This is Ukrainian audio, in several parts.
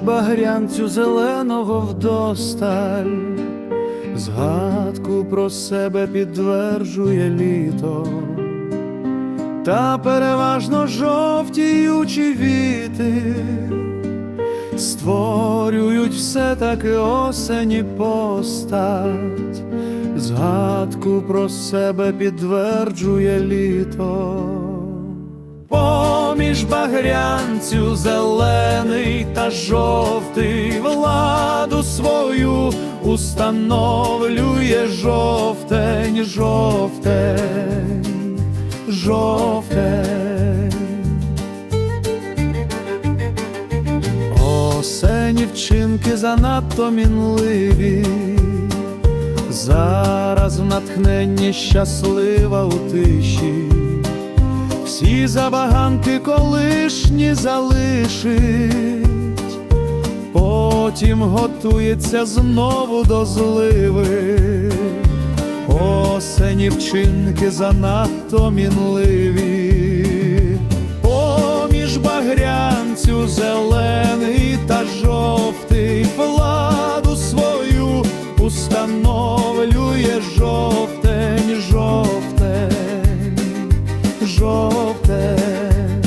багрянцю зеленого вдосталь, згадку про себе підтверджує літо, та переважно жовтіючі віти створюють все таки осені постать, згадку про себе підтверджує літо. Поміж багрянцю зелений та жовтий владу свою установлює жовтень, жовтень, жовтень. Осені вчинки занадто мінливі, зараз в натхненні щаслива у тиші, всі забаганки колишні залишить, потім готується знову до зливи. Осені вчинки занадто мінливі, поміж багрянцю зелений жовтень.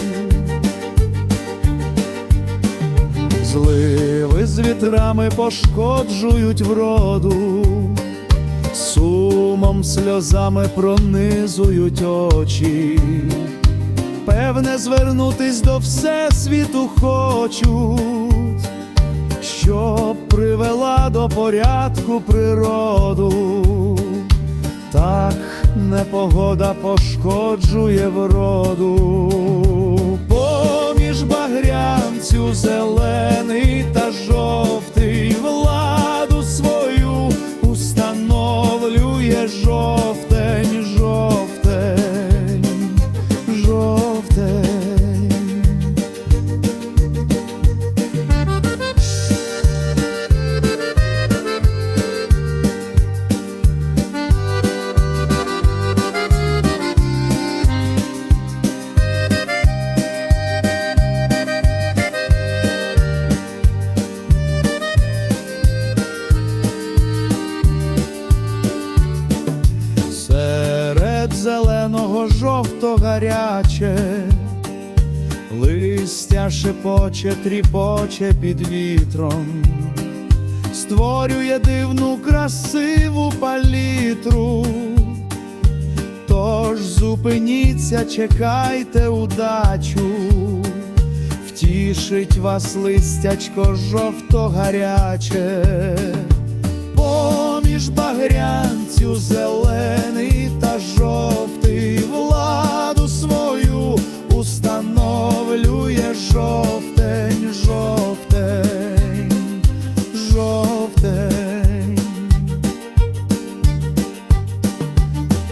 Зливи з вітрами пошкоджують вроду, сумом сльозами пронизують очі. Певне, звернутись до всесвіту хочуть, щоб привела до порядку природу. Так непогода пошкоджує вроду, поміж багрянцю зелений та жовтий жовто гаряче, листя шепоче, тріпоче під вітром, створює дивну красиву палітру. Тож зупиніться, чекайте удачу, втішить вас листячко жовто гаряче. Поміж багрянцю зелений жовтень.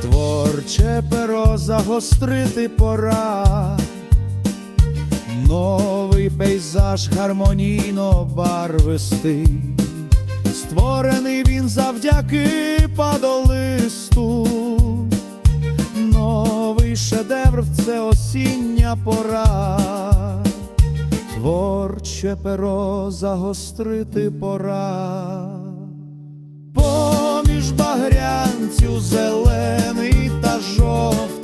Творче перо загострити пора. Новий пейзаж гармонійно барвистий, створений він завдяки падолисту. Новий шедевр це осіння пора, творче перо загострити пора. Поміж багрянцю зелений та жовтий